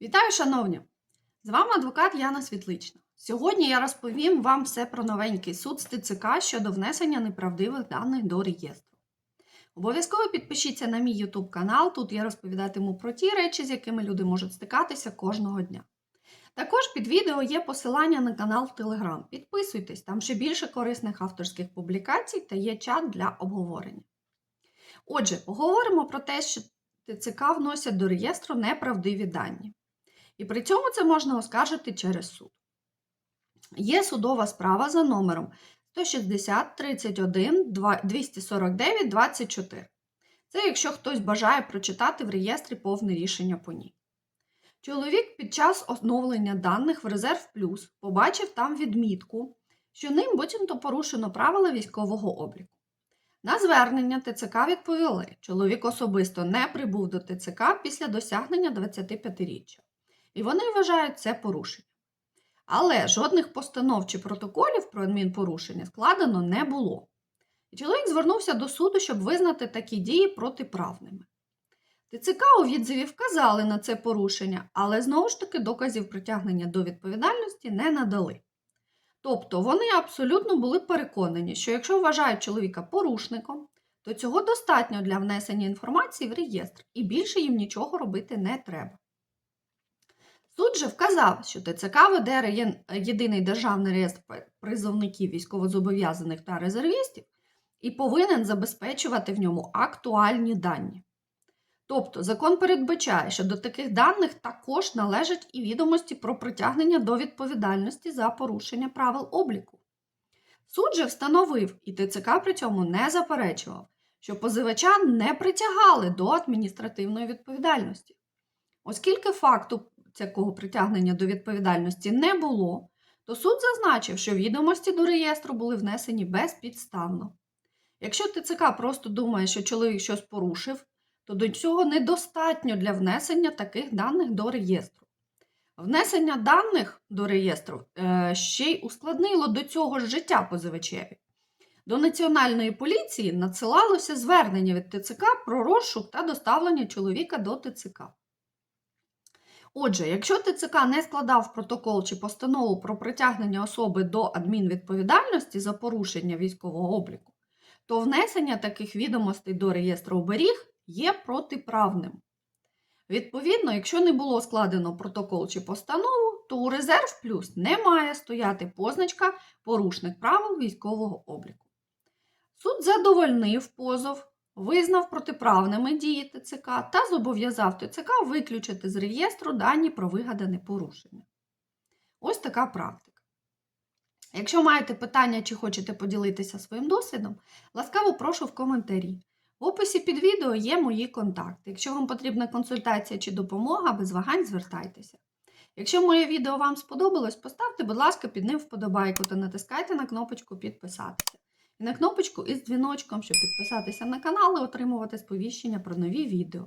Вітаю, шановні! З вами адвокат Яна Світлична. Сьогодні я розповім вам все про новенький суд з ТЦК щодо внесення неправдивих даних до реєстру. Обов'язково підпишіться на мій YouTube канал, тут я розповідатиму про ті речі, з якими люди можуть стикатися кожного дня. Також під відео є посилання на канал в Telegram. Підписуйтесь, там ще більше корисних авторських публікацій та є чат для обговорення. Отже, поговоримо про те, що ТЦК вносять до реєстру неправдиві дані. І при цьому це можна оскаржити через суд. Є судова справа за номером 160 31 249 24. Це якщо хтось бажає прочитати в реєстрі повне рішення по ній. Чоловік під час оновлення даних в Резерв Плюс побачив там відмітку, що ним буцімто порушено правила військового обліку. На звернення ТЦК відповіли, чоловік особисто не прибув до ТЦК після досягнення 25-річчя, і вони вважають це порушення. Але жодних постанов чи протоколів про адмінпорушення складено не було. І чоловік звернувся до суду, щоб визнати такі дії протиправними. ТЦК у відзиві вказали на це порушення, але знову ж таки доказів притягнення до відповідальності не надали. Тобто вони абсолютно були переконані, що якщо вважають чоловіка порушником, то цього достатньо для внесення інформації в реєстр і більше їм нічого робити не треба. Суд же вказав, що ТЦК веде єдиний державний реєстр призовників військовозобов'язаних та резервістів і повинен забезпечувати в ньому актуальні дані. Тобто закон передбачає, що до таких даних також належать і відомості про притягнення до відповідальності за порушення правил обліку. Суд же встановив, і ТЦК при цьому не заперечував, що позивача не притягали до адміністративної відповідальності. Оскільки факту такого притягнення до відповідальності не було, то суд зазначив, що відомості до реєстру були внесені безпідставно. Якщо ТЦК просто думає, що чоловік щось порушив, то до цього недостатньо для внесення таких даних до реєстру. Внесення даних до реєстру е, ще й ускладнило до цього ж життя позивачеві. До Національної поліції надсилалося звернення від ТЦК про розшук та доставлення чоловіка до ТЦК. Отже, якщо ТЦК не складав протокол чи постанову про притягнення особи до адмінвідповідальності за порушення військового обліку, то внесення таких відомостей до реєстру оберіг є протиправним. Відповідно, якщо не було складено протокол чи постанову, то у резерв плюс не має стояти позначка порушник правил військового обліку. Суд задовольнив позов, визнав протиправними дії ТЦК та зобов'язав ТЦК виключити з реєстру дані про вигадане порушення. Ось така практика. Якщо маєте питання чи хочете поділитися своїм досвідом, ласкаво прошу в коментарі. В описі під відео є мої контакти. Якщо вам потрібна консультація чи допомога, без вагань звертайтеся. Якщо моє відео вам сподобалось, поставте, будь ласка, під ним вподобайку та натискайте на кнопочку Підписатися. І на кнопочку із дзвіночком, щоб підписатися на канал і отримувати сповіщення про нові відео.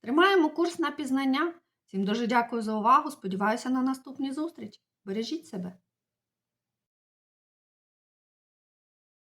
Тримаємо курс на пізнання. Всім дуже дякую за увагу. Сподіваюся на наступні зустрічі. Бережіть себе!